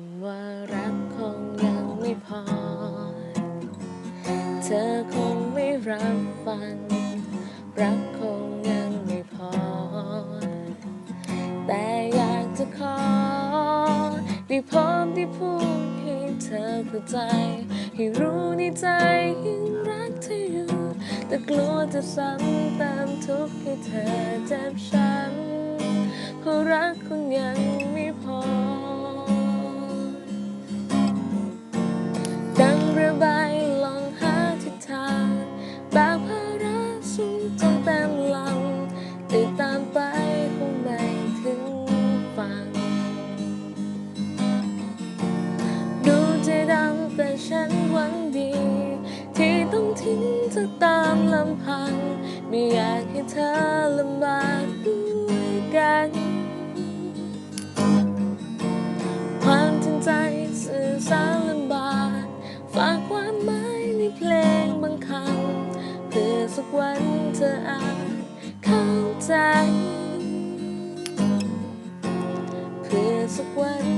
ำว่ารักคงยังไม่พอ เธอคงไม่รับฟัง รักคงยังไม่พอ แต่อยากจะขอ ได้พบได้พูดให้เธอเข้าใจ ให้รู้ในใจยังรักเธออยู่ แต่กลัวจะซ้ำเติมทุกข์ให้เธอเจ็บช้ำเพราะรักคงยัง ไปคงไม่ถึงฝั่ง ดูใจดำแต่ฉันหวังดี ที่ต้องทิ้งเธอตามลำพัง ไม่อยากให้เธอลำบากด้วยกัน ความจริงใจสื่อสารลำบาก ฝากความหมายในเพลงบางคำเพื่อสักวันเธออาจเข้าใจ What.